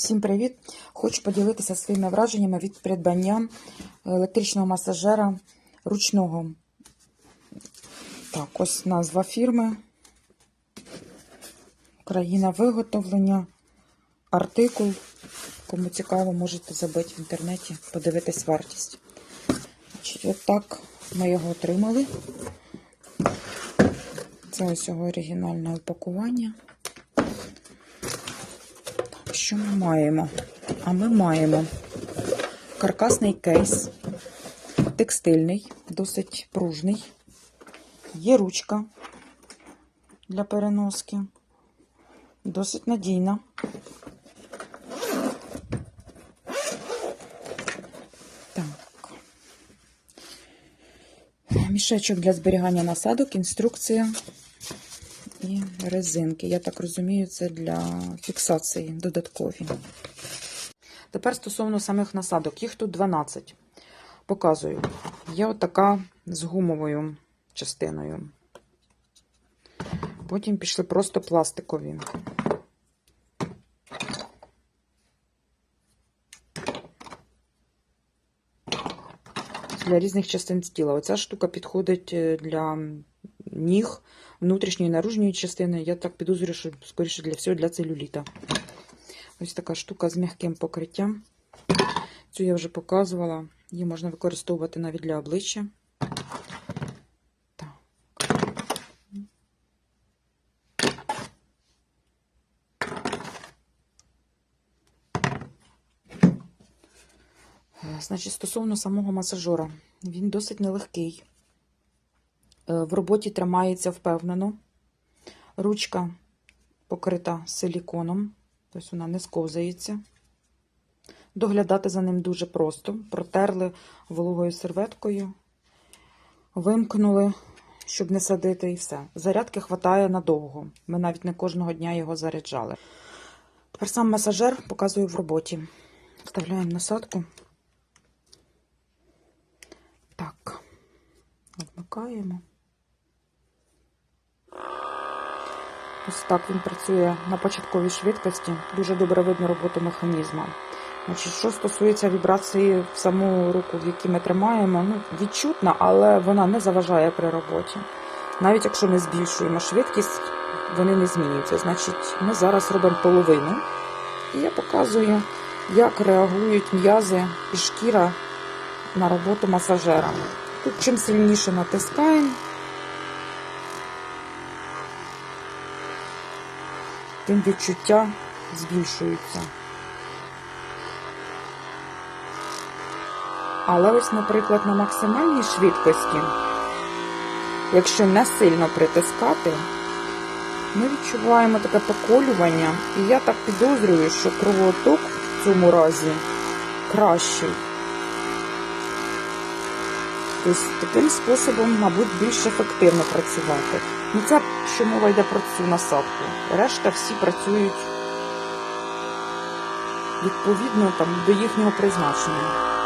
Всім привіт! Хочу поділитися своїми враженнями від придбання електричного масажера ручного. Так, ось назва фірми. Країна виготовлення. Артикул. Кому цікаво, можете забити в інтернеті, подивитись вартість. Отак ми його отримали. Це ось його оригінальне упакування. Що ми маємо? А ми маємо каркасний кейс, текстильний, досить пружний. Є ручка для переноски, досить надійна. Так. Мішечок для зберігання насадок, інструкція резинки. Я так розумію, це для фіксації додаткові. Тепер стосовно самих насадок, їх тут 12. Показую. Є отака з гумовою частиною. Потім пішли просто пластикові. Для різних частин тіла. Оця штука підходить е, для ніг, внутрішньої і наружньої частини. Я так підозрюю, що скоріше для всього для целюліта. Ось така штука з м'яким покриттям. Цю я вже показувала. Її можна використовувати навіть для обличчя. Значить, стосовно самого масажора, він досить нелегкий. Е, В роботі тримається впевнено. Ручка покрита силіконом, тобто вона не сковзається. Доглядати за ним дуже просто. Протерли вологою серветкою, вимкнули, щоб не садити, і все. Зарядки хватає надовго. Ми навіть не кожного дня його заряджали. Тепер сам масажер показую в роботі. Вставляємо насадку. Так, вмикаємо. Ось так він працює на початковій швидкості. Дуже добре видно роботу механізму. Значить, що стосується вібрації в саму руку, в якій ми тримаємо, ну, відчутна, але вона не заважає при роботі. Навіть якщо ми збільшуємо швидкість, вони не змінюються. Значить, ми зараз робимо половину. І я показую, як реагують м'язи і шкіра на роботу масажера. Тут чим сильніше натискаємо, тим відчуття збільшуються. Але ось, наприклад, на максимальній швидкості, якщо не сильно притискати, ми відчуваємо таке поколювання, і я так підозрюю, що кровоток в цьому разі кращий. Тобто таким способом, мабуть, більш ефективно працювати. Ну це що мова йде про цю насадку. Решта всі працюють відповідно там, до їхнього призначення.